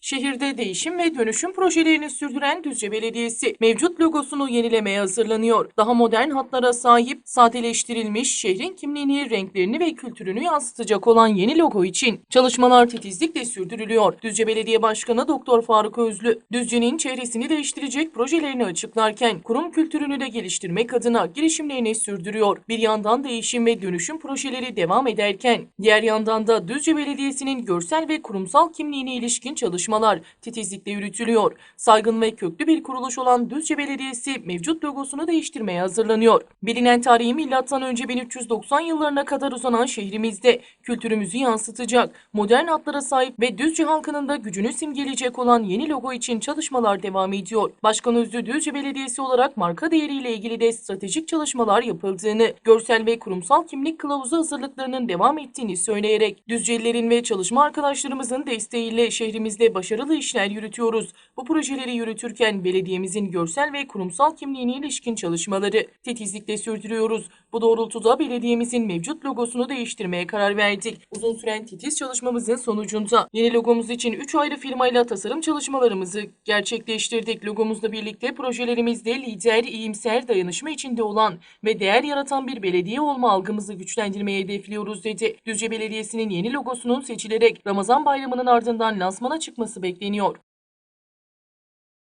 Şehirde değişim ve dönüşüm projelerini sürdüren Düzce Belediyesi mevcut logosunu yenilemeye hazırlanıyor. Daha modern hatlara sahip, sadeleştirilmiş, şehrin kimliğini, renklerini ve kültürünü yansıtacak olan yeni logo için çalışmalar titizlikle sürdürülüyor. Düzce Belediye Başkanı Doktor Faruk Özlü, Düzce'nin çehresini değiştirecek projelerini açıklarken kurum kültürünü de geliştirmek adına girişimlerini sürdürüyor. Bir yandan değişim ve dönüşüm projeleri devam ederken, diğer yandan da Düzce Belediyesi'nin görsel ve kurumsal kimliğine ilişkin çalışmalar titizlikle yürütülüyor. Saygın ve köklü bir kuruluş olan Düzce Belediyesi mevcut logosunu değiştirmeye hazırlanıyor. Bilinen tarihi milattan önce 1390 yıllarına kadar uzanan şehrimizde kültürümüzü yansıtacak, modern hatlara sahip ve Düzce halkının da gücünü simgeleyecek olan yeni logo için çalışmalar devam ediyor. Başkan Özlü Düzce Belediyesi olarak marka değeriyle ilgili de stratejik çalışmalar yapıldığını, görsel ve kurumsal kimlik kılavuzu hazırlıklarının devam ettiğini söyleyerek Düzcelilerin ve çalışma arkadaşlarımızın desteğiyle şehrimizde başarılı işler yürütüyoruz. Bu projeleri yürütürken belediyemizin görsel ve kurumsal kimliğine ilişkin çalışmaları titizlikle sürdürüyoruz. Bu doğrultuda belediyemizin mevcut logosunu değiştirmeye karar verdik. Uzun süren titiz çalışmamızın sonucunda yeni logomuz için 3 ayrı firmayla tasarım çalışmalarımızı gerçekleştirdik. Logomuzla birlikte projelerimizde lider, iyimser, dayanışma içinde olan ve değer yaratan bir belediye olma algımızı güçlendirmeyi hedefliyoruz dedi. Düzce Belediyesi'nin yeni logosunun seçilerek Ramazan bayramının ardından lansmana çıkması bekleniyor.